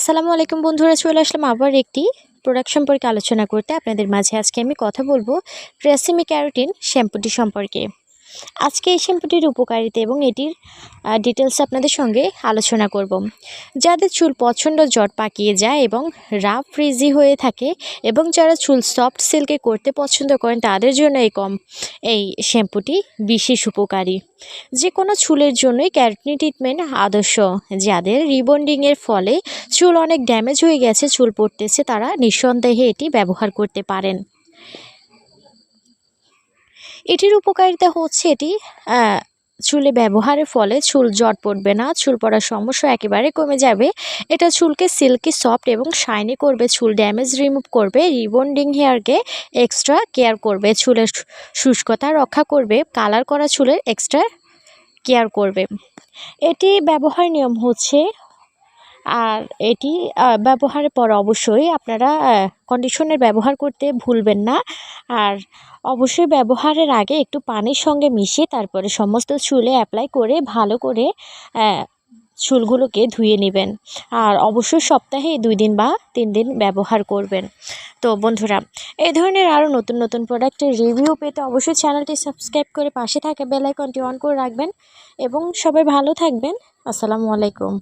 আসসালামু আলাইকুম বন্ধুরা, চলে আসলাম আবার একটি প্রোডাক্ট সম্পর্কে আলোচনা করতে। আপনাদের মাঝে আজকে আমি কথা বলব ট্রেসিমি ক্যারোটিন শ্যাম্পুটি সম্পর্কে। আজকে এই শ্যাম্পুটির উপকারিতা এবং এটির ডিটেলস আপনাদের সঙ্গে আলোচনা করব। যাদের চুল প্রচণ্ড জট পাকিয়ে যায় এবং রাফ ফ্রিজি হয়ে থাকে এবং যারা চুল সফট সিল্কে করতে পছন্দ করেন, তাদের জন্য এই কম, এই শ্যাম্পুটি বিশেষ উপকারী। যে কোনো চুলের জন্যই ক্যারোটিন ট্রিটমেন্ট আদর্শ। যাদের রিবন্ডিংয়ের ফলে চুল অনেক ড্যামেজ হয়ে গেছে, চুল পড়তেছে, তারা নিঃসন্দেহে এটি ব্যবহার করতে পারেন। এটির উপকারিতা হচ্ছে এটি চুলে ব্যবহারের ফলে চুল জট পড়বে না, চুল পড়ার সমস্যা একেবারে কমে যাবে। এটা চুলকে সিল্কি সফট এবং শাইনি করবে, চুল ড্যামেজ রিমুভ করবে রিবন্ডিং হেয়ারকে এক্সট্রা কেয়ার করবে, চুলের শুষ্কতা রক্ষা করবে কালার করা চুলের এক্সট্রা কেয়ার করবে। এটি ব্যবহার নিয়ম হচ্ছে আর এটি ব্যবহারের পর অবশ্যই আপনারা কন্ডিশনের ব্যবহার করতে ভুলবেন না। আর অবশ্যই ব্যবহারের আগে একটু পানির সঙ্গে মিশিয়ে তারপরে সমস্ত চুলে অ্যাপ্লাই করে ভালো করে চুলগুলোকে ধুয়ে নেবেন। আর অবশ্যই সপ্তাহে দুই দিন বা তিন দিন ব্যবহার করবেন। তো বন্ধুরা, এই ধরনের আরও নতুন নতুন প্রোডাক্টের রিভিউ পেতে অবশ্যই চ্যানেলটি সাবস্ক্রাইব করে পাশে থাকা বেল আইকনটি অন করে রাখবেন। এবং সবাই ভালো থাকবেন। আসসালামু আলাইকুম।